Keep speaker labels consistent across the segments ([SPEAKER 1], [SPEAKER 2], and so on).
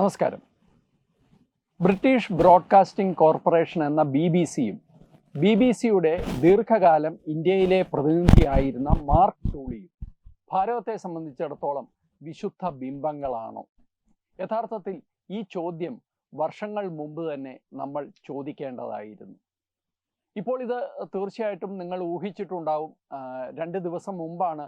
[SPEAKER 1] നമസ്കാരം. British broadcasting corporation എന്ന B B സിയും ബി ബി സിയുടെ ദീർഘകാലം ഇന്ത്യയിലെ പ്രതിനിധിയായിരുന്ന മാർക്ക് ടൂളിയും ഭാരതത്തെ സംബന്ധിച്ചിടത്തോളം വിശുദ്ധ ബിംബങ്ങളാണോ? യഥാർത്ഥത്തിൽ ഈ ചോദ്യം വർഷങ്ങൾ മുമ്പ് തന്നെ നമ്മൾ ചോദിക്കേണ്ടതായിരുന്നു. ഇപ്പോൾ ഇത് തീർച്ചയായിട്ടും നിങ്ങൾ ഊഹിച്ചിട്ടുണ്ടാവും രണ്ട് ദിവസം മുമ്പാണ്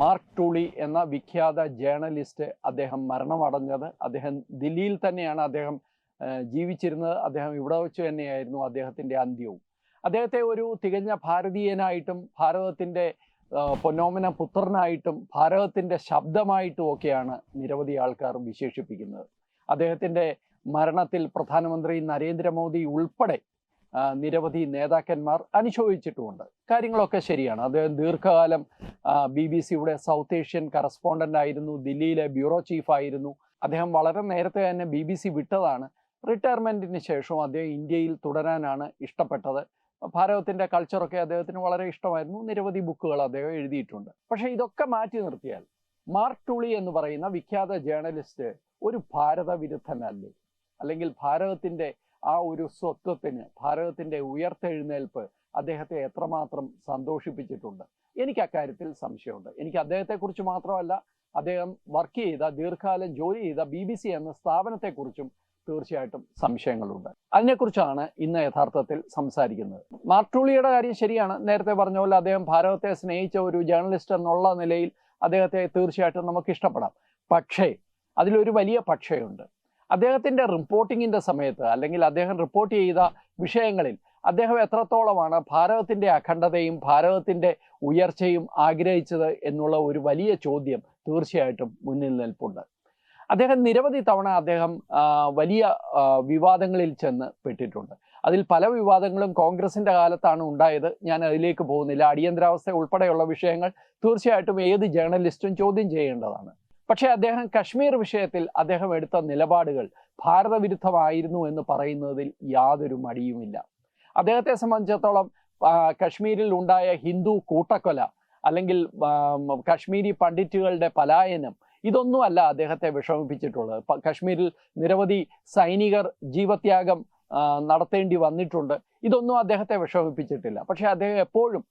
[SPEAKER 1] മാർക്ക് ടൂളി എന്ന വിഖ്യാത ജേർണലിസ്റ്റ് അദ്ദേഹം മരണമടഞ്ഞത്. അദ്ദേഹം ദില്ലിയിൽ തന്നെയാണ് അദ്ദേഹം ജീവിച്ചിരുന്നത്. അദ്ദേഹം ഇവിടെ വെച്ച് തന്നെയായിരുന്നു അദ്ദേഹത്തിന്റെ അന്ത്യവും. അദ്ദേഹത്തെ ഒരു തികഞ്ഞ ഭാരതീയനായിട്ടും ഭാരതത്തിന്റെ പൊന്നോമന പുത്രനായിട്ടും ഭാരതത്തിന്റെ ശബ്ദമായിട്ടും ഒക്കെയാണ് നിരവധി ആൾക്കാർ വിശേഷിപ്പിക്കുന്നത്. അദ്ദേഹത്തിന്റെ മരണത്തിൽ പ്രധാനമന്ത്രി നരേന്ദ്രമോദി ഉൾപ്പെടെ നിരവധി നേതാക്കന്മാർ അനുശോചിച്ചിട്ടുമുണ്ട്. കാര്യങ്ങളൊക്കെ ശരിയാണ്. അദ്ദേഹം ദീർഘകാലം ബി ബി സിയുടെ സൗത്ത് ഏഷ്യൻ കറസ്പോണ്ടന്റ് ആയിരുന്നു ദില്ലിയിലെ ബ്യൂറോ ചീഫ് ആയിരുന്നു. അദ്ദേഹം വളരെ നേരത്തെ തന്നെ ബി ബി സി വിട്ടതാണ്. റിട്ടയർമെന്റിന് ശേഷവും അദ്ദേഹം ഇന്ത്യയിൽ തുടരാനാണ് ഇഷ്ടപ്പെട്ടത്. ഭാരതത്തിന്റെ കൾച്ചറൊക്കെ അദ്ദേഹത്തിന് വളരെ ഇഷ്ടമായിരുന്നു. നിരവധി ബുക്കുകൾ അദ്ദേഹം എഴുതിയിട്ടുണ്ട്. പക്ഷേ ഇതൊക്കെ മാറ്റി നിർത്തിയാൽ മാർക്ക് ടൂളി എന്ന് പറയുന്ന വിഖ്യാത ജേർണലിസ്റ്റ് ഒരു ഭാരത വിരുദ്ധനല്ലേ അല്ലെങ്കിൽ ഭാരതത്തിന്റെ ആ ഒരു സ്വത്വത്തിന് ഭാരതത്തിന്റെ ഉയർത്തെഴുന്നേൽപ്പ് അദ്ദേഹത്തെ എത്രമാത്രം സന്തോഷിപ്പിച്ചിട്ടുണ്ട്. എനിക്ക് അക്കാര്യത്തിൽ സംശയമുണ്ട്. എനിക്ക് അദ്ദേഹത്തെക്കുറിച്ച് മാത്രമല്ല അദ്ദേഹം വർക്ക് ചെയ്ത ദീർഘകാലം ജോലി ചെയ്ത ബി ബി സി എന്ന സ്ഥാപനത്തെക്കുറിച്ചും തീർച്ചയായിട്ടും സംശയങ്ങളുണ്ട്. അതിനെക്കുറിച്ചാണ് ഇന്ന് യഥാർത്ഥത്തിൽ സംസാരിക്കുന്നത്. മാർട്ടൂളിയുടെ കാര്യം ശരിയാണ്. നേരത്തെ പറഞ്ഞ പോലെ അദ്ദേഹം ഭാരതത്തെ സ്നേഹിച്ച ഒരു ജേർണലിസ്റ്റ് എന്നുള്ള നിലയിൽ അദ്ദേഹത്തെ തീർച്ചയായിട്ടും നമുക്ക് ഇഷ്ടപ്പെടാം പക്ഷേ അതിലൊരു വലിയ പക്ഷയുണ്ട്. അദ്ദേഹത്തിന്റെ റിപ്പോർട്ടിങ്ങിന്റെ സമയത്ത് അല്ലെങ്കിൽ അദ്ദേഹം റിപ്പോർട്ട് ചെയ്ത വിഷയങ്ങളിൽ അദ്ദേഹം എത്രത്തോളമാണ് ഭാരതത്തിന്റെ അഖണ്ഡതയും ഭാരതത്തിന്റെ ഉയർച്ചയും ആഗ്രഹിച്ചത് എന്നുള്ള ഒരു വലിയ ചോദ്യം തീർച്ചയായിട്ടും മുന്നിൽ നിൽപ്പുണ്ട്. അദ്ദേഹം നിരവധി തവണ അദ്ദേഹം വലിയ വിവാദങ്ങളിൽ ചെന്ന് പെട്ടിട്ടുണ്ട്. അതിൽ പല വിവാദങ്ങളും കോൺഗ്രസിന്റെ കാലത്താണ് ഉണ്ടായത്. ഞാൻ അതിലേക്ക് പോകുന്നില്ല. അടിയന്തരാവസ്ഥ ഉൾപ്പെടെയുള്ള വിഷയങ്ങൾ തീർച്ചയായിട്ടും ഏത് ജേർണലിസ്റ്റും ചോദ്യം ചെയ്യേണ്ടതാണ്. പക്ഷേ അദ്ദേഹം കശ്മീർ വിഷയത്തിൽ അദ്ദേഹം എടുത്ത നിലപാടുകൾ ഭാരതവിരുദ്ധമായിരുന്നു എന്ന് പറയുന്നതിൽ യാതൊരു മടിയുമില്ല. അദ്ദേഹത്തെ സംബന്ധിച്ചിടത്തോളം കശ്മീരിൽ ഉണ്ടായ ഹിന്ദു കൂട്ടക്കൊല അല്ലെങ്കിൽ കശ്മീരി പണ്ഡിറ്റുകളുടെ പലായനം ഇതൊന്നുമല്ല അദ്ദേഹത്തെ വിഷമിപ്പിച്ചിട്ടുള്ളത്. കശ്മീരിൽ നിരവധി സൈനികർ ജീവത്യാഗം നടത്തേണ്ടി വന്നിട്ടുണ്ട്. ഇതൊന്നും അദ്ദേഹത്തെ വിഷമിപ്പിച്ചിട്ടില്ല. പക്ഷേ അദ്ദേഹം എപ്പോഴും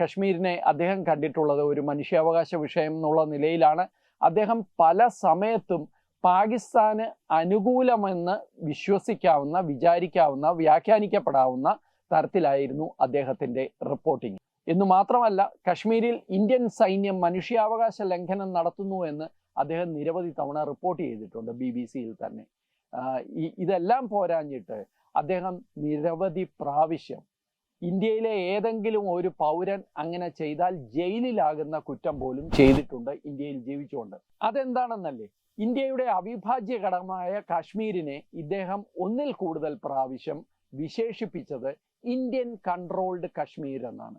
[SPEAKER 1] കശ്മീരിനെ അദ്ദേഹം കണ്ടിട്ടുള്ളത് ഒരു മനുഷ്യാവകാശ വിഷയം എന്നുള്ള നിലയിലാണ്. അദ്ദേഹം പല സമയത്തും പാകിസ്ഥാന് അനുകൂലമെന്ന് വിശ്വസിക്കാവുന്ന വിചാരിക്കാവുന്ന വ്യാഖ്യാനിക്കപ്പെടാവുന്ന തരത്തിലായിരുന്നു അദ്ദേഹത്തിന്റെ റിപ്പോർട്ടിംഗ് എന്ന് മാത്രമല്ല കശ്മീരിൽ ഇന്ത്യൻ സൈന്യം മനുഷ്യാവകാശ ലംഘനം നടത്തുന്നു എന്ന് അദ്ദേഹം നിരവധി തവണ റിപ്പോർട്ട് ചെയ്തിട്ടുണ്ട് ബി ബി സിയിൽ തന്നെ. ഇതെല്ലാം പോരാഞ്ഞിട്ട് അദ്ദേഹം നിരവധി പ്രാവശ്യം ഇന്ത്യയിലെ ഏതെങ്കിലും ഒരു പൗരൻ അങ്ങനെ ചെയ്താൽ ജയിലിലാകുന്ന കുറ്റം പോലും ചെയ്തിട്ടുണ്ട് ഇന്ത്യയിൽ ജീവിച്ചുകൊണ്ട്. അതെന്താണെന്നല്ലേ? ഇന്ത്യയുടെ അവിഭാജ്യ ഘടകമായ കാശ്മീരിനെ ഇദ്ദേഹം ഒന്നിൽ കൂടുതൽ പ്രാവശ്യം വിശേഷിപ്പിച്ചത് ഇന്ത്യൻ കൺട്രോൾഡ് കശ്മീർ എന്നാണ്.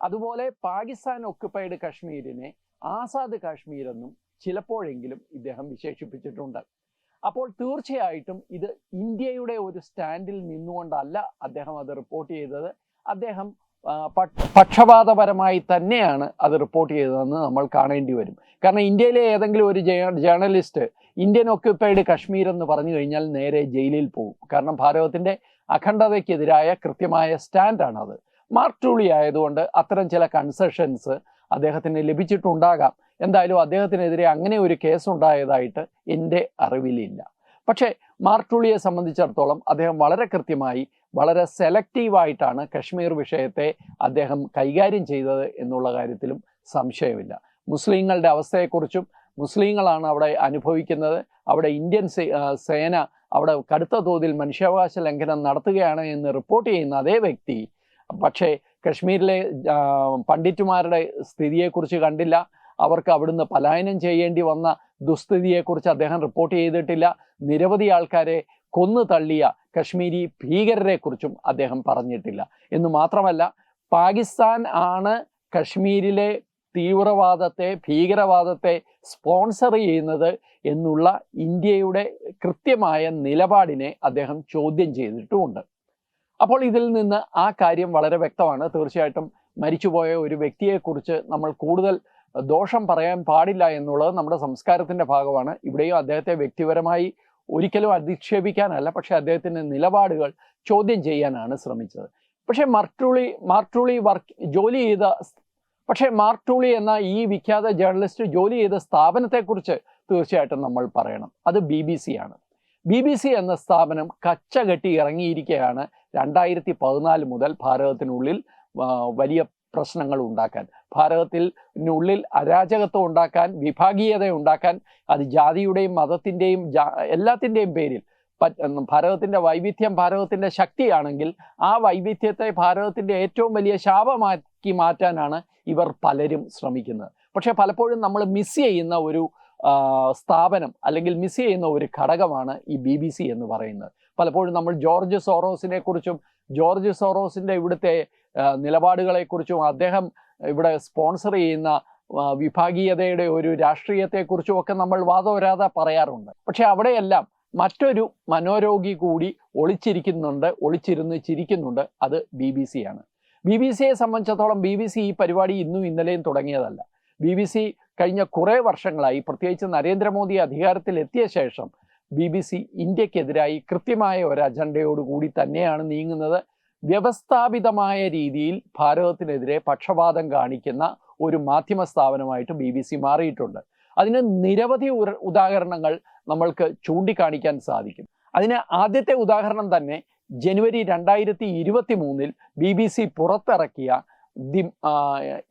[SPEAKER 1] അതുപോലെ പാകിസ്ഥാൻ ഒക്കുപ്പൈഡ് കശ്മീരിനെ ആസാദ് കാശ്മീർ എന്നും ചിലപ്പോഴെങ്കിലും ഇദ്ദേഹം വിശേഷിപ്പിച്ചിട്ടുണ്ട്. അപ്പോൾ തീർച്ചയായിട്ടും ഇത് ഇന്ത്യയുടെ ഒരു സ്റ്റാൻഡിൽ നിന്നുകൊണ്ടല്ല അദ്ദേഹം അത് റിപ്പോർട്ട് ചെയ്തത്. അദ്ദേഹം പക്ഷപാതപരമായി തന്നെയാണ് അത് റിപ്പോർട്ട് ചെയ്തതെന്ന് നമ്മൾ കാണേണ്ടി വരും. കാരണം ഇന്ത്യയിലെ ഏതെങ്കിലും ഒരു ജേർണലിസ്റ്റ് ഇന്ത്യൻ ഒക്യുപ്പൈഡ് കശ്മീർ എന്ന് പറഞ്ഞു കഴിഞ്ഞാൽ നേരെ ജയിലിൽ പോകും. കാരണം ഭാരതത്തിന്റെ അഖണ്ഡതയ്ക്കെതിരായ കൃത്യമായ സ്റ്റാൻഡാണ് അത്. മാർക്ക് ടൂളി ആയതുകൊണ്ട് അത്തരം ചില കൺസെഷൻസ് അദ്ദേഹത്തിന് ലഭിച്ചിട്ടുണ്ടാകാം. എന്തായാലും അദ്ദേഹത്തിനെതിരെ അങ്ങനെ ഒരു കേസ് ഉണ്ടായതായിട്ട് എന്റെ അറിവിലില്ല. പക്ഷേ മാർട്ടുളിയെ ടൂളിയെ സംബന്ധിച്ചിടത്തോളം അദ്ദേഹം വളരെ കൃത്യമായി വളരെ സെലക്റ്റീവായിട്ടാണ് കശ്മീർ വിഷയത്തെ അദ്ദേഹം കൈകാര്യം ചെയ്തത് എന്നുള്ള കാര്യത്തിലും സംശയമില്ല. മുസ്ലിങ്ങളുടെ അവസ്ഥയെക്കുറിച്ചും മുസ്ലിങ്ങളാണ് അവിടെ അനുഭവിക്കുന്നത്. അവിടെ ഇന്ത്യൻ സേന അവിടെ കടുത്ത തോതിൽ മനുഷ്യാവകാശ ലംഘനം നടത്തുകയാണ് എന്ന് റിപ്പോർട്ട് ചെയ്യുന്ന അതേ വ്യക്തി. പക്ഷേ കശ്മീരിലെ പണ്ഡിറ്റുമാരുടെ സ്ഥിതിയെക്കുറിച്ച് കണ്ടില്ല. അവർക്ക് അവിടുന്ന് പലായനം ചെയ്യേണ്ടി വന്ന ദുസ്ഥിതിയെക്കുറിച്ച് അദ്ദേഹം റിപ്പോർട്ട് ചെയ്തിട്ടില്ല. നിരവധി ആൾക്കാരെ കൊന്നു തള്ളിയ കശ്മീരി ഭീകരരെ കുറിച്ചും അദ്ദേഹം പറഞ്ഞിട്ടില്ല. എന്ന് മാത്രമല്ല പാകിസ്ഥാൻ ആണ് കശ്മീരിലെ തീവ്രവാദത്തെ ഭീകരവാദത്തെ സ്പോൺസർ ചെയ്യുന്നത് എന്നുള്ള ഇന്ത്യയുടെ കൃത്യമായ നിലപാടിനെ അദ്ദേഹം ചോദ്യം ചെയ്തിട്ടുമുണ്ട്. അപ്പോൾ ഇതിൽ നിന്ന് ആ കാര്യം വളരെ വ്യക്തമാണ്. തീർച്ചയായിട്ടും മരിച്ചുപോയ ഒരു വ്യക്തിയെക്കുറിച്ച് നമ്മൾ കൂടുതൽ ദോഷം പറയാൻ പാടില്ല എന്നുള്ളത് നമ്മുടെ സംസ്കാരത്തിന്റെ ഭാഗമാണ്. ഇവിടെയും അദ്ദേഹത്തെ വ്യക്തിപരമായി ഒരിക്കലും അധിക്ഷേപിക്കാനല്ല പക്ഷേ അദ്ദേഹത്തിന്റെ നിലപാടുകൾ ചോദ്യം ചെയ്യാനാണ് ശ്രമിച്ചത്. പക്ഷേ മർട്ടൂളി മാർട്ടൂളി വർക്ക് ജോലി ചെയ്ത പക്ഷേ മാർട്ടൂളി എന്ന ഈ വിഖ്യാത ജേർണലിസ്റ്റ് ജോലി ചെയ്ത സ്ഥാപനത്തെക്കുറിച്ച് തീർച്ചയായിട്ടും നമ്മൾ പറയണം. അത് ബി ബി സി ആണ്. ബി ബി സി എന്ന സ്ഥാപനം കച്ച കെട്ടി ഇറങ്ങിയിരിക്കുകയാണ് രണ്ടായിരത്തി പതിനാല് മുതൽ ഭാരതത്തിനുള്ളിൽ വലിയ പ്രശ്നങ്ങൾ ഉണ്ടാക്കാൻ. ഭാരതത്തിനുള്ളിൽ അരാജകത്വം ഉണ്ടാക്കാൻ വിഭാഗീയത ഉണ്ടാക്കാൻ അത് ജാതിയുടെയും മതത്തിന്റെയും എല്ലാത്തിന്റെയും പേരിൽ. ഭാരതത്തിന്റെ വൈവിധ്യം ഭാരതത്തിന്റെ ശക്തിയാണെങ്കിൽ ആ വൈവിധ്യത്തെ ഭാരതത്തിന്റെ ഏറ്റവും വലിയ ശാപമാക്കി മാറ്റാനാണ് ഇവർ പലരും ശ്രമിക്കുന്നത്. പക്ഷേ പലപ്പോഴും നമ്മൾ മിസ് ചെയ്യുന്ന ഒരു സ്ഥാപനം അല്ലെങ്കിൽ മിസ് ചെയ്യുന്ന ഒരു ഘടകമാണ് ഈ ബി ബി സി എന്ന് പറയുന്നത്. പലപ്പോഴും നമ്മൾ ജോർജ് സോറോസിനെ കുറിച്ചും ജോർജ് സോറോസിന്റെ ഇവിടുത്തെ നിലപാടുകളെക്കുറിച്ചും അദ്ദേഹം ഇവിടെ സ്പോൺസർ ചെയ്യുന്ന വിഭാഗീയതയുടെ ഒരു രാഷ്ട്രീയത്തെക്കുറിച്ചും ഒക്കെ നമ്മൾ വാദോരാതെ പറയാറുണ്ട്. പക്ഷെ അവിടെയെല്ലാം മറ്റൊരു മനോരോഗി കൂടി ഒളിച്ചിരിക്കുന്നുണ്ട് ഒളിച്ചിരുന്ന് ചിരിക്കുന്നുണ്ട്. അത് ബി ബി സി ആണ്. ബി ബി സിയെ സംബന്ധിച്ചിടത്തോളം ബി ബി സി ഈ പരിപാടി ഇന്നും ഇന്നലെയും തുടങ്ങിയതല്ല. ബി ബി സി കഴിഞ്ഞ കുറേ വർഷങ്ങളായി പ്രത്യേകിച്ച് നരേന്ദ്രമോദി അധികാരത്തിൽ എത്തിയ ശേഷം ബി ബി സി ഇന്ത്യക്കെതിരായി കൃത്യമായ ഒരു അജണ്ടയോടുകൂടി തന്നെയാണ് നീങ്ങുന്നത്. വ്യവസ്ഥാപിതമായ രീതിയിൽ ഭാരതത്തിനെതിരെ പക്ഷപാതം കാണിക്കുന്ന ഒരു മാധ്യമ സ്ഥാപനമായിട്ട് ബി ബി സി മാറിയിട്ടുണ്ട്. അതിന് നിരവധി ഉദാഹരണങ്ങൾ നമ്മൾക്ക് ചൂണ്ടിക്കാണിക്കാൻ സാധിക്കും. അതിന് ആദ്യത്തെ ഉദാഹരണം തന്നെ ജനുവരി രണ്ടായിരത്തി ഇരുപത്തി മൂന്നിൽ ബി ബി സി പുറത്തിറക്കിയ the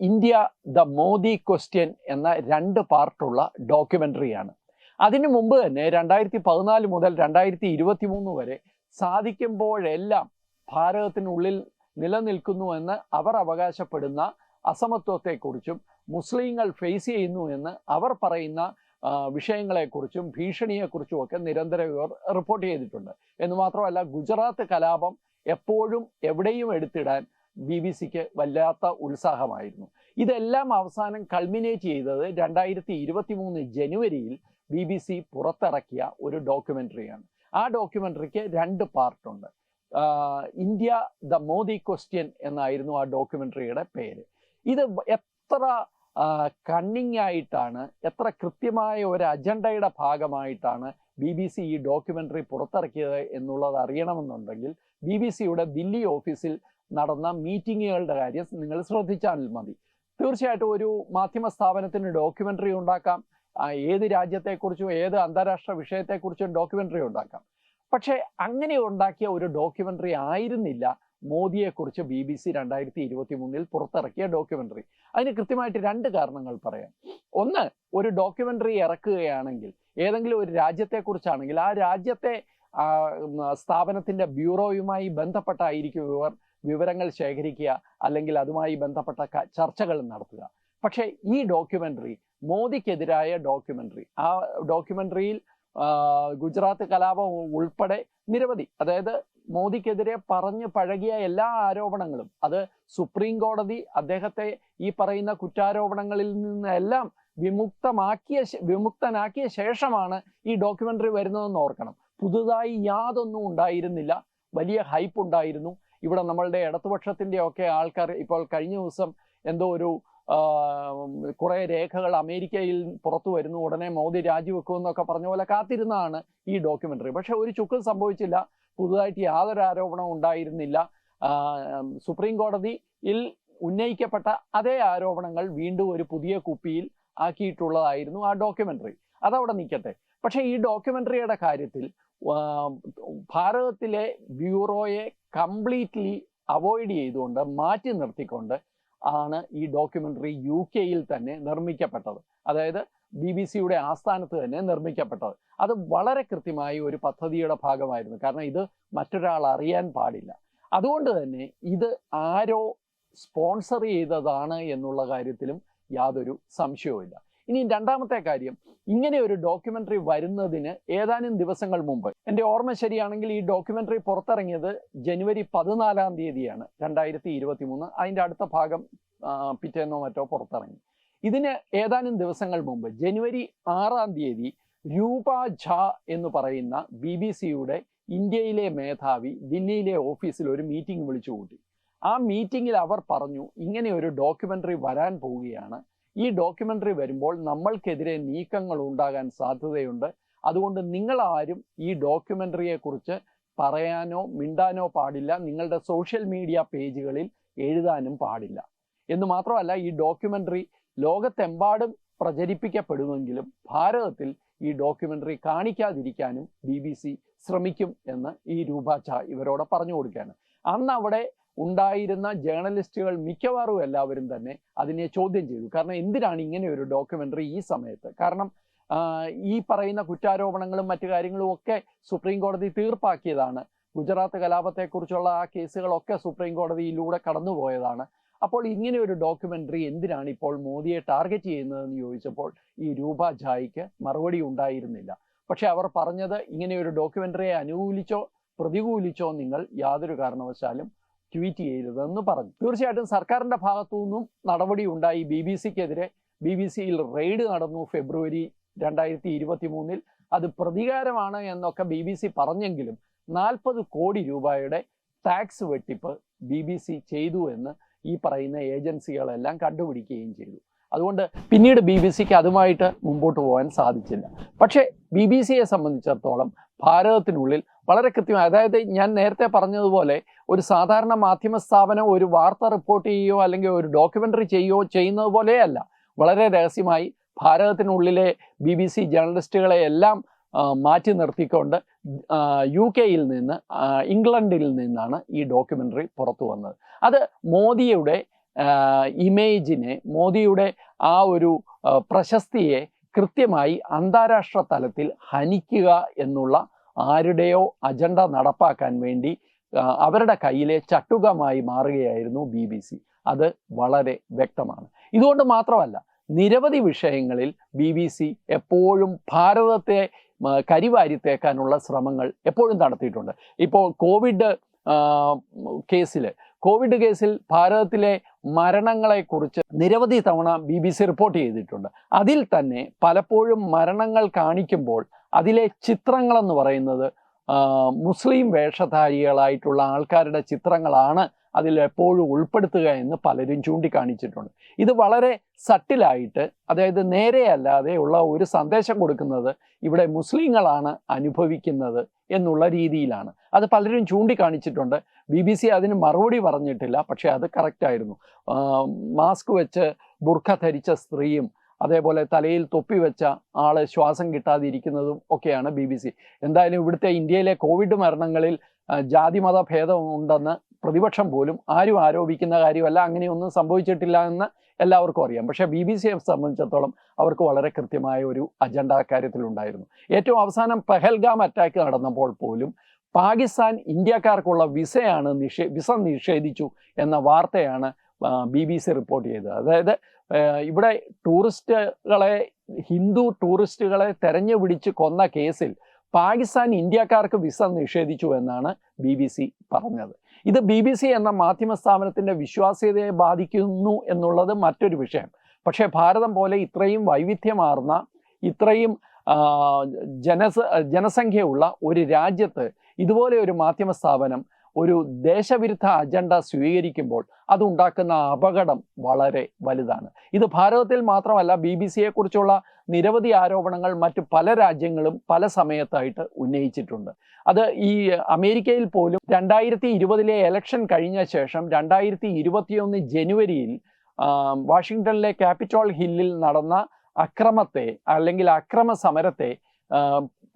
[SPEAKER 1] India the Modi question എന്ന രണ്ട് പാർട്ടുള്ള ഡോക്യുമെന്ററിയാണ് അതിനു മുമ്പ് തന്നെ രണ്ടായിരത്തി പതിനാല് മുതൽ രണ്ടായിരത്തി ഇരുപത്തി മൂന്ന് വരെ സാധിക്കുമ്പോഴെല്ലാം ഭാരതത്തിനുള്ളിൽ നിലനിൽക്കുന്നു എന്ന് അവർ അവകാശപ്പെടുന്ന അസമത്വത്തെക്കുറിച്ചും മുസ്ലിങ്ങൾ ഫേസ് ചെയ്യുന്നു എന്ന് അവർ പറയുന്ന വിഷയങ്ങളെക്കുറിച്ചും ഭീഷണിയെക്കുറിച്ചും ഒക്കെ നിരന്തരം ഇവർ റിപ്പോർട്ട് ചെയ്തിട്ടുണ്ട്. എന്ന് മാത്രമല്ല ഗുജറാത്ത് കലാപം എപ്പോഴും എവിടെയും എടുത്തിടാൻ ബി ബി സിക്ക് വല്ലാത്ത ഉത്സാഹമായിരുന്നു. ഇതെല്ലാം അവസാനം കൾമിനേറ്റ് ചെയ്തത് രണ്ടായിരത്തി ഇരുപത്തി മൂന്ന് ജനുവരിയിൽ ബി ബി സി പുറത്തിറക്കിയ ഒരു ഡോക്യുമെന്ററിയാണ് ആ ഡോക്യുമെന്ററിക്ക് രണ്ട് പാർട്ടുണ്ട് ഇന്ത്യ ദ മോദി ക്വസ്റ്റ്യൻ എന്നായിരുന്നു ആ ഡോക്യുമെന്ററിയുടെ പേര്. ഇത് എത്ര കണ്ണിങ് ആയിട്ടാണ് എത്ര കൃത്യമായ ഒരു അജണ്ടയുടെ ഭാഗമായിട്ടാണ് ബി ബി സി ഈ ഡോക്യുമെന്ററി പുറത്തിറക്കിയത് എന്നുള്ളത് അറിയണമെന്നുണ്ടെങ്കിൽ ബി ബി സിയുടെ ദില്ലി ഓഫീസിൽ നടന്ന മീറ്റിങ്ങുകളുടെ കാര്യം നിങ്ങൾ ശ്രദ്ധിച്ചാൽ മതി. തീർച്ചയായിട്ടും ഒരു മാധ്യമ സ്ഥാപനത്തിന് ഡോക്യുമെന്ററി ഉണ്ടാക്കാം. ഏത് രാജ്യത്തെക്കുറിച്ചും ഏത് അന്താരാഷ്ട്ര വിഷയത്തെക്കുറിച്ചും ഡോക്യുമെന്ററി ഉണ്ടാക്കാം. പക്ഷേ അങ്ങനെ ഉണ്ടാക്കിയ ഒരു ഡോക്യുമെന്ററി ആയിരുന്നില്ല മോദിയെക്കുറിച്ച് ബി ബി സി രണ്ടായിരത്തി ഇരുപത്തി മൂന്നിൽ പുറത്തിറക്കിയ ഡോക്യുമെന്ററി അതിന് കൃത്യമായിട്ട് രണ്ട് കാരണങ്ങൾ പറയാം. ഒന്ന് ഒരു ഡോക്യുമെന്ററി ഇറക്കുകയാണെങ്കിൽ ഏതെങ്കിലും ഒരു രാജ്യത്തെക്കുറിച്ചാണെങ്കിൽ ആ രാജ്യത്തെ സ്ഥാപനത്തിന്റെ ബ്യൂറോയുമായി ബന്ധപ്പെട്ടായിരിക്കും ഇവർ വിവരങ്ങൾ ശേഖരിക്കുക അല്ലെങ്കിൽ അതുമായി ബന്ധപ്പെട്ട ചർച്ചകൾ നടത്തുക. പക്ഷേ ഈ ഡോക്യുമെന്ററി മോദിക്കെതിരായ ഡോക്യുമെന്ററി ആ ഡോക്യുമെന്ററിയിൽ ഗുജറാത്ത് കലാപം ഉൾപ്പെടെ നിരവധി. അതായത് മോദിക്കെതിരെ പറഞ്ഞു പഴകിയ എല്ലാ ആരോപണങ്ങളും അത് സുപ്രീം കോടതി അദ്ദേഹത്തെ ഈ പറയുന്ന കുറ്റാരോപണങ്ങളിൽ നിന്നെല്ലാം വിമുക്തമാക്കിയ വിമുക്തനാക്കിയ ശേഷമാണ് ഈ ഡോക്യുമെന്ററി വരുന്നതെന്ന് ഓർക്കണം. പുതുതായി യാതൊന്നും ഉണ്ടായിരുന്നില്ല. വലിയ ഹൈപ്പ് ഉണ്ടായിരുന്നു. ഇവിടെ നമ്മളുടെ ഇടതുപക്ഷത്തിന്റെ ഒക്കെ ആൾക്കാർ ഇപ്പോൾ കഴിഞ്ഞ ദിവസം എന്തോ ഒരു കുറെ രേഖകൾ അമേരിക്കയിൽ പുറത്തു വരുന്നു. ഉടനെ മോദി രാജിവെക്കുമെന്നൊക്കെ പറഞ്ഞ പോലെ കാത്തിരുന്നതാണ് ഈ ഡോക്യുമെന്ററി. പക്ഷെ ഒരു ചുക്കും സംഭവിച്ചില്ല. പുതുതായിട്ട് യാതൊരു ആരോപണവും ഉണ്ടായിരുന്നില്ല. സുപ്രീം കോടതിയിൽ ഉന്നയിക്കപ്പെട്ട അതേ ആരോപണങ്ങൾ വീണ്ടും ഒരു പുതിയ കുപ്പിയിൽ ആക്കിയിട്ടുള്ളതായിരുന്നു ആ ഡോക്യുമെന്ററി. അതവിടെ നിൽക്കട്ടെ. പക്ഷേ ഈ ഡോക്യുമെന്ററിയുടെ കാര്യത്തിൽ ഭാരതത്തിലെ ബ്യൂറോയെ കംപ്ലീറ്റ്ലി അവോയ്ഡ് ചെയ്തുകൊണ്ട് മാറ്റി നിർത്തിക്കൊണ്ട് ആണ് ഈ ഡോക്യുമെന്ററി യു കെയിൽ തന്നെ നിർമ്മിക്കപ്പെട്ടത്. അതായത് ബി ബി സിയുടെ ആസ്ഥാനത്ത് തന്നെ നിർമ്മിക്കപ്പെട്ടത്. അത് വളരെ കൃത്യമായി ഒരു പദ്ധതിയുടെ ഭാഗമായിരുന്നു. കാരണം ഇത് മറ്റൊരാൾ അറിയാൻ പാടില്ല. അതുകൊണ്ട് തന്നെ ഇത് ആരോ സ്പോൺസർ ചെയ്തതാണ് എന്നുള്ള കാര്യത്തിലും യാതൊരു സംശയവുമില്ല. ഇനി രണ്ടാമത്തെ കാര്യം. ഇങ്ങനെ ഒരു ഡോക്യുമെന്ററി വരുന്നതിന് ഏതാനും ദിവസങ്ങൾ മുമ്പ്. എന്റെ ഓർമ്മ ശരിയാണെങ്കിൽ ഈ ഡോക്യുമെന്ററി പുറത്തിറങ്ങിയത് ജനുവരി പതിനാലാം തീയതിയാണ് രണ്ടായിരത്തി ഇരുപത്തി മൂന്ന് അതിന്റെ അടുത്ത ഭാഗം പിറ്റേന്നോ മറ്റോ പുറത്തിറങ്ങി. ഇതിന് ഏതാനും ദിവസങ്ങൾ മുമ്പ് ജനുവരി ആറാം തീയതി രൂപ ഝാ എന്ന് പറയുന്ന ബി ബി സിയുടെ ഇന്ത്യയിലെ മേധാവി ദില്ലിയിലെ ഓഫീസിൽ ഒരു മീറ്റിംഗ് വിളിച്ചു കൂട്ടി ആ മീറ്റിംഗിൽ അവർ പറഞ്ഞു ഇങ്ങനെ ഒരു ഡോക്യുമെന്ററി വരാൻ പോവുകയാണ്. ഈ ഡോക്യുമെന്ററി വരുമ്പോൾ നമ്മൾക്കെതിരെ നീക്കങ്ങൾ ഉണ്ടാകാൻ സാധ്യതയുണ്ട്. അതുകൊണ്ട് നിങ്ങളാരും ഈ ഡോക്യുമെന്ററിയെക്കുറിച്ച് പറയാനോ മിണ്ടാനോ പാടില്ല. നിങ്ങളുടെ സോഷ്യൽ മീഡിയ പേജുകളിൽ എഴുതാനും പാടില്ല. എന്ന് മാത്രമല്ല ഈ ഡോക്യുമെന്ററി ലോകത്തെമ്പാടും പ്രചരിപ്പിക്കപ്പെടുമെങ്കിലും ഭാരതത്തിൽ ഈ ഡോക്യുമെന്ററി കാണിക്കാതിരിക്കാനും ബി ശ്രമിക്കും എന്ന് ഈ രൂപാച്ച ഇവരോട് പറഞ്ഞു കൊടുക്കുകയാണ്. അന്ന് അവിടെ ഉണ്ടായിരുന്ന ജേർണലിസ്റ്റുകൾ മിക്കവാറും എല്ലാവരും തന്നെ അതിനെ ചോദ്യം ചെയ്തു. കാരണം എന്തിനാണ് ഇങ്ങനെ ഒരു ഡോക്യുമെന്ററി ഈ സമയത്ത്? കാരണം ഈ പറയുന്ന കുറ്റാരോപണങ്ങളും മറ്റു കാര്യങ്ങളും ഒക്കെ സുപ്രീം കോടതി തീർപ്പാക്കിയതാണ്. ഗുജറാത്ത് കലാപത്തെക്കുറിച്ചുള്ള ആ കേസുകളൊക്കെ സുപ്രീം കോടതിയിലൂടെ കടന്നുപോയതാണ്. അപ്പോൾ ഇങ്ങനെ ഒരു ഡോക്യുമെന്ററി എന്തിനാണ് ഇപ്പോൾ മോദിയെ ടാർഗറ്റ് ചെയ്യുന്നതെന്ന് ചോദിച്ചപ്പോൾ ഈ രൂപ ഝായിക്ക് മറുപടി ഉണ്ടായിരുന്നില്ല. പക്ഷെ അവർ പറഞ്ഞത് ഇങ്ങനെ ഒരു ഡോക്യുമെന്ററിയെ അനുകൂലിച്ചോ പ്രതികൂലിച്ചോ നിങ്ങൾ യാതൊരു കാരണവശാലും ട്വീറ്റ് ചെയ്തതെന്ന് പറഞ്ഞു. തീർച്ചയായിട്ടും സർക്കാരിന്റെ ഭാഗത്തു നിന്നും നടപടി ഉണ്ടായി. ബി ബി സിക്കെതിരെ ബി ബി സിയിൽ റെയ്ഡ് നടന്നു ഫെബ്രുവരി രണ്ടായിരത്തി ഇരുപത്തി മൂന്നിൽ അത് പ്രതികാരമാണ് എന്നൊക്കെ ബി ബി സി പറഞ്ഞെങ്കിലും നാൽപ്പത് കോടി രൂപയുടെ ടാക്സ് വെട്ടിപ്പ് ബി ബി സി ചെയ്തു എന്ന് ഈ പറയുന്ന ഏജൻസികളെല്ലാം കണ്ടുപിടിക്കുകയും ചെയ്തു. അതുകൊണ്ട് പിന്നീട് ബി ബി സിക്ക് അതുമായിട്ട് മുമ്പോട്ട് പോകാൻ സാധിച്ചില്ല. പക്ഷേ ബി ബി സിയെ സംബന്ധിച്ചിടത്തോളം ഭാരതത്തിനുള്ളിൽ വളരെ കൃത്യമായി അതായത് ഞാൻ നേരത്തെ പറഞ്ഞതുപോലെ ഒരു സാധാരണ മാധ്യമ സ്ഥാപനം ഒരു വാർത്ത റിപ്പോർട്ട് ചെയ്യുകയോ അല്ലെങ്കിൽ ഒരു ഡോക്യുമെന്ററി ചെയ്യുകയോ ചെയ്യുന്നത് പോലെയല്ല. വളരെ രഹസ്യമായി ഭാരതത്തിനുള്ളിലെ ബി ബി സി ജേർണലിസ്റ്റുകളെ എല്ലാം മാറ്റി നിർത്തിക്കൊണ്ട് യു കെയിൽ നിന്ന് ഇംഗ്ലണ്ടിൽ നിന്നാണ് ഈ ഡോക്യുമെന്ററി പുറത്തു വന്നത്. അത് മോദിയുടെ ഇമേജിനെ മോദിയുടെ ആ ഒരു പ്രശസ്തിയെ കൃത്യമായി അന്താരാഷ്ട്ര തലത്തിൽ ഹനിക്കുക എന്നുള്ള ആരുടെയോ അജണ്ട നടപ്പാക്കാൻ വേണ്ടി അവരുടെ കയ്യിലെ ചട്ടുകമായി മാറുകയായിരുന്നു ബി ബി സി അത് വളരെ വ്യക്തമാണ്. ഇതുകൊണ്ട് മാത്രമല്ല നിരവധി വിഷയങ്ങളിൽ ബി ബി സി എപ്പോഴും ഭാരതത്തെ കരിവാരിത്തേക്കാനുള്ള ശ്രമങ്ങൾ എപ്പോഴും നടത്തിയിട്ടുണ്ട്. ഇപ്പോൾ കോവിഡ് കേസിൽ കോവിഡ് കേസിൽ ഭാരതത്തിലെ മരണങ്ങളെക്കുറിച്ച് നിരവധി തവണ ബി ബി സി റിപ്പോർട്ട് ചെയ്തിട്ടുണ്ട്. അതിൽ തന്നെ പലപ്പോഴും മരണങ്ങൾ കാണിക്കുമ്പോൾ അതിലെ ചിത്രങ്ങളെന്ന് പറയുന്നത് മുസ്ലിം വേഷധാരികളായിട്ടുള്ള ആൾക്കാരുടെ ചിത്രങ്ങളാണ് അതിൽ എപ്പോഴും ഉൾപ്പെടുത്തുക എന്ന് പലരും ചൂണ്ടിക്കാണിച്ചിട്ടുണ്ട്. ഇത് വളരെ സട്ടിലായിട്ട് അതായത് നേരെയല്ലാതെ ഉള്ള ഒരു സന്ദേശം കൊടുക്കുന്നത് ഇവിടെ മുസ്ലിങ്ങളാണ് അനുഭവിക്കുന്നത് എന്നുള്ള രീതിയിലാണ്. അത് പലരും ചൂണ്ടിക്കാണിച്ചിട്ടുണ്ട്. ബി ബി സി അതിന് മറുപടി പറഞ്ഞിട്ടില്ല പക്ഷേ അത് കറക്റ്റായിരുന്നു. മാസ്ക് വെച്ച് ബുർഖ ധരിച്ച സ്ത്രീയും അതേപോലെ തലയിൽ തൊപ്പി വെച്ച ആൾ ശ്വാസം കിട്ടാതിരിക്കുന്നതും ഒക്കെയാണ് ബി ബി സി എന്തായാലും ഇവിടുത്തെ ഇന്ത്യയിലെ കോവിഡ് മരണങ്ങളിൽ ജാതിമത ഭേദമുണ്ടെന്ന് പ്രതിപക്ഷം പോലും ആരും ആരോപിക്കുന്ന കാര്യമല്ല. അങ്ങനെയൊന്നും സംഭവിച്ചിട്ടില്ല എന്ന് എല്ലാവർക്കും അറിയാം. പക്ഷേ ബി ബി സിയെ സംബന്ധിച്ചിടത്തോളം അവർക്ക് വളരെ കൃത്യമായ ഒരു അജണ്ട കാര്യത്തിലുണ്ടായിരുന്നു ഏറ്റവും അവസാനം പെഹൽഗാം അറ്റാക്ക് നടന്നപ്പോൾ പോലും പാകിസ്ഥാൻ ഇന്ത്യക്കാർക്കുള്ള വിസയാണ് നിഷേ വിസ നിഷേധിച്ചു എന്ന വാർത്തയാണ് ബി ബി സി റിപ്പോർട്ട് ചെയ്തത്. അതായത് ഇവിടെ ടൂറിസ്റ്റുകളെ ഹിന്ദു ടൂറിസ്റ്റുകളെ തെരഞ്ഞു പിടിച്ച് കൊന്ന കേസിൽ പാകിസ്ഥാൻ ഇന്ത്യക്കാർക്ക് വിസ നിഷേധിച്ചു എന്നാണ് ബി ബി സി പറഞ്ഞത്. ഇത് ബി ബി സി എന്ന മാധ്യമ സ്ഥാപനത്തിന്റെ വിശ്വാസ്യതയെ ബാധിക്കുന്നു എന്നുള്ളത് മറ്റൊരു വിഷയം. പക്ഷേ ഭാരതം പോലെ ഇത്രയും വൈവിധ്യമാർന്ന ഇത്രയും ജനസ ജനസംഖ്യയുള്ള ഒരു രാജ്യത്ത് ഇതുപോലെ ഒരു മാധ്യമ സ്ഥാപനം ഒരു ദേശവിരുദ്ധ അജണ്ട സ്വീകരിക്കുമ്പോൾ അതുണ്ടാക്കുന്ന അപകടം വളരെ വലുതാണ്. ഇത് ഭാരതത്തിൽ മാത്രമല്ല ബി ബി സിയെക്കുറിച്ചുള്ള നിരവധി ആരോപണങ്ങൾ മറ്റ് പല രാജ്യങ്ങളും പല സമയത്തായിട്ട് ഉന്നയിച്ചിട്ടുണ്ട്. അത് ഈ അമേരിക്കയിൽ പോലും രണ്ടായിരത്തി ഇരുപതിലെ എലക്ഷൻ കഴിഞ്ഞ ശേഷം രണ്ടായിരത്തി ഇരുപത്തിയൊന്ന് ജനുവരിയിൽ വാഷിങ്ടണിലെ ക്യാപിറ്റോൾ ഹില്ലിൽ നടന്ന അക്രമത്തെ അല്ലെങ്കിൽ അക്രമ സമരത്തെ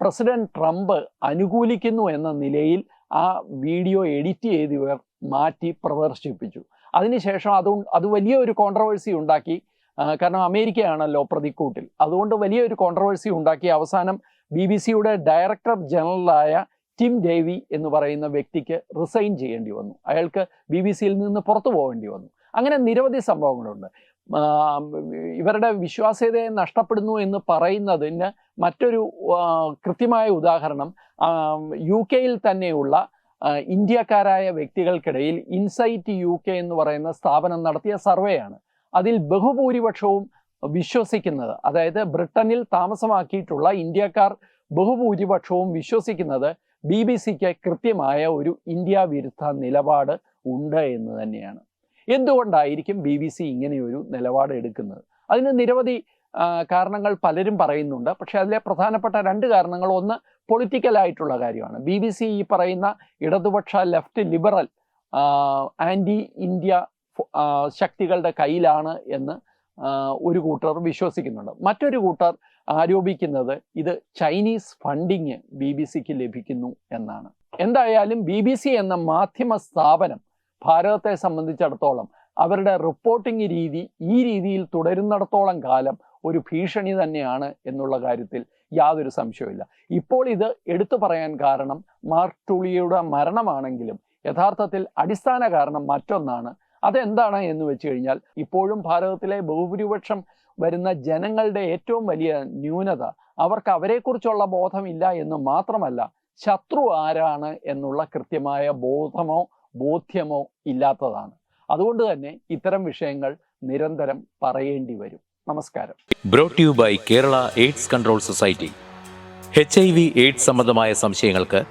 [SPEAKER 1] പ്രസിഡന്റ് ട്രംപ് അനുകൂലിക്കുന്നു എന്ന നിലയിൽ ആ വീഡിയോ എഡിറ്റ് ചെയ്ത് ഇവർ മാറ്റി പ്രദർശിപ്പിച്ചു. അതിനുശേഷം അത് അത് വലിയൊരു കോൺട്രവേഴ്സി ഉണ്ടാക്കി. കാരണം അമേരിക്കയാണല്ലോ പ്രതിക്കൂട്ടിൽ. അതുകൊണ്ട് വലിയൊരു കോൺട്രവേഴ്സി ഉണ്ടാക്കി. അവസാനം ബി ബി സിയുടെ ഡയറക്ടർ ജനറലായ ടിം ഡേവി എന്ന് പറയുന്ന വ്യക്തിക്ക് റിസൈൻ ചെയ്യേണ്ടി വന്നു. അയാൾക്ക് ബി ബി സിയിൽ നിന്ന് പുറത്തു പോകേണ്ടി വന്നു. അങ്ങനെ നിരവധി സംഭവങ്ങളുണ്ട്. ഇവരുടെ വിശ്വാസ്യതയെ നഷ്ടപ്പെടുന്നു എന്ന് പറയുന്നതിന് മറ്റൊരു കൃത്യമായ ഉദാഹരണം യു കെയിൽ തന്നെയുള്ള ഇന്ത്യക്കാരായ വ്യക്തികൾക്കിടയിൽ ഇൻസൈറ്റ് യു കെ എന്ന് പറയുന്ന സ്ഥാപനം നടത്തിയ സർവേയാണ്. അതിൽ ബഹുഭൂരിപക്ഷവും വിശ്വസിക്കുന്നത് അതായത് ബ്രിട്ടനിൽ താമസമാക്കിയിട്ടുള്ള ഇന്ത്യക്കാർ ബഹുഭൂരിപക്ഷവും വിശ്വസിക്കുന്നത് ബി ബി സിക്ക് കൃത്യമായ ഒരു ഇന്ത്യ വിരുദ്ധ നിലപാട് ഉണ്ട് എന്ന് തന്നെയാണ്. എന്തുകൊണ്ടായിരിക്കും ബി ബി സി ഇങ്ങനെയൊരു നിലപാട് എടുക്കുന്നത്? അതിന് നിരവധി കാരണങ്ങൾ പലരും പറയുന്നുണ്ട്. പക്ഷേ അതിലെ പ്രധാനപ്പെട്ട രണ്ട് കാരണങ്ങൾ ഒന്ന് പൊളിറ്റിക്കലായിട്ടുള്ള കാര്യമാണ്. ബി ബി സി ഈ പറയുന്ന ഇടതുപക്ഷ ലെഫ്റ്റ് ലിബറൽ ആന്റി ഇന്ത്യ ശക്തികളുടെ കയ്യിലാണ് എന്ന് ഒരു കൂട്ടർ വിശ്വസിക്കുന്നുണ്ട്. മറ്റൊരു കൂട്ടർ ആരോപിക്കുന്നത് ഇത് ചൈനീസ് ഫണ്ടിങ് ബി ബി സിക്ക് ലഭിക്കുന്നു എന്നാണ്. എന്തായാലും ബി ബി സി എന്ന മാധ്യമ സ്ഥാപനം ഭാരതത്തെ സംബന്ധിച്ചിടത്തോളം അവരുടെ റിപ്പോർട്ടിംഗ് രീതി ഈ രീതിയിൽ തുടരുന്നിടത്തോളം കാലം ഒരു ഭീഷണി തന്നെയാണ് എന്നുള്ള കാര്യത്തിൽ യാതൊരു സംശയവുമില്ല. ഇപ്പോൾ ഇത് എടുത്തു പറയാൻ കാരണം മാർക്ക് ടൂളിയുടെ മരണമാണെങ്കിലും യഥാർത്ഥത്തിൽ അടിസ്ഥാന കാരണം മറ്റൊന്നാണ്. അതെന്താണ് എന്ന് വെച്ച് കഴിഞ്ഞാൽ ഇപ്പോഴും ഭാരതത്തിലെ ബഹുഭൂരിപക്ഷം വരുന്ന ജനങ്ങളുടെ ഏറ്റവും വലിയ ന്യൂനത അവർക്ക് അവരെക്കുറിച്ചുള്ള ബോധമില്ല എന്ന് മാത്രമല്ല ശത്രു ആരാണ് എന്നുള്ള കൃത്യമായ ബോധമോ ബോധ്യമോ ഇല്ലാത്തതാണ്. അതുകൊണ്ട് തന്നെ ഇത്തരം വിഷയങ്ങൾ നിരന്തരം പറയേണ്ടി വരും. നമസ്കാരം.
[SPEAKER 2] Brought you by Kerala AIDS control society H I V AIDS സംബന്ധമായ സംശയങ്ങൾക്ക്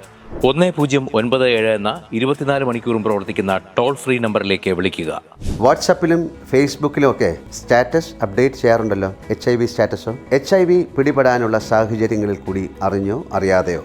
[SPEAKER 2] ഒന്ന് പൂജ്യം ഒൻപത് ഏഴ് എന്ന ഇരുപത്തിനാല് മണിക്കൂറും പ്രവർത്തിക്കുന്ന ടോൾ ഫ്രീ നമ്പറിലേക്ക് വിളിക്കുക.
[SPEAKER 3] വാട്സപ്പിലും ഫേസ്ബുക്കിലും ഒക്കെ സ്റ്റാറ്റസ് അപ്ഡേറ്റ് ചെയ്യാറുണ്ടല്ലോ? എച്ച് ഐ വി സ്റ്റാറ്റസോ? എച്ച് ഐ വി പിടിപെടാനുള്ള സാഹചര്യങ്ങളിൽ കൂടി അറിഞ്ഞോ അറിയാതെയോ?